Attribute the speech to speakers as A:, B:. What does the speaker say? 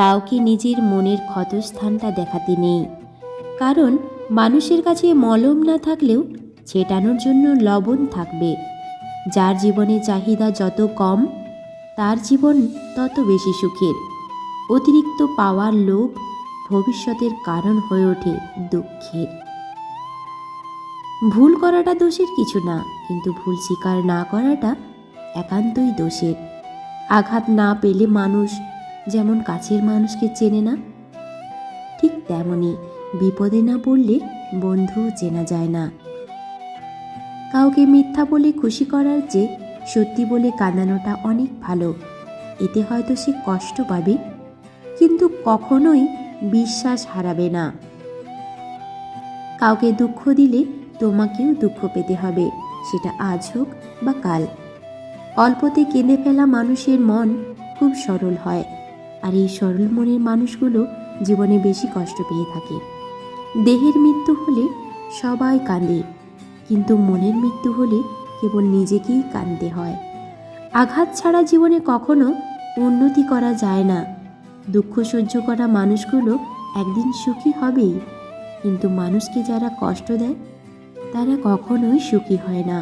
A: কাউকে নিজের মনের ক্ষতস্থানটা দেখাতে নেই। কারণ মানুষের কাছে মলম না থাকলেও ছেটানোর জন্য লবণ থাকবে। যার জীবনে চাহিদা যত কম, তার জীবন তত বেশি সুখের। অতিরিক্ত পাওয়ার লোভ ভবিষ্যতের কারণ হয়ে ওঠে দুঃখের। ভুল করাটা দোষের কিছু না, কিন্তু ভুল স্বীকার না করাটা একান্তই দোষের। আঘাত না পেলে মানুষ যেমন কাছের মানুষকে চেনে না, ঠিক তেমনই বিপদে না পড়লে বন্ধুও চেনা যায় না। কাউকে মিথ্যা বলে খুশি করার চেয়ে সত্যি বলে কাঁদানোটা অনেক ভালো। এতে হয়তো সে কষ্ট পাবে, কিন্তু কখনোই বিশ্বাস হারাবে না। কাউকে দুঃখ দিলে তোমাকেও দুঃখ পেতে হবে, সেটা আজ হোক বা কাল। অল্পতে কেঁদে ফেলা মানুষের মন খুব সরল হয়। আর এই সরল মনের মানুষগুলো জীবনে বেশি কষ্ট পেয়ে থাকে। দেহের মৃত্যু হলে সবাই কাঁদে, কিন্তু মনের মৃত্যু হলে কেবল নিজেকেই কাঁদতে হয়। আঘাত ছাড়া জীবনে কখনো উন্নতি করা যায় না। দুঃখ সহ্য করা মানুষগুলো একদিন সুখী হবেই, কিন্তু মানুষকে যারা কষ্ট দেয়, তারা কখনোই সুখী হয় না।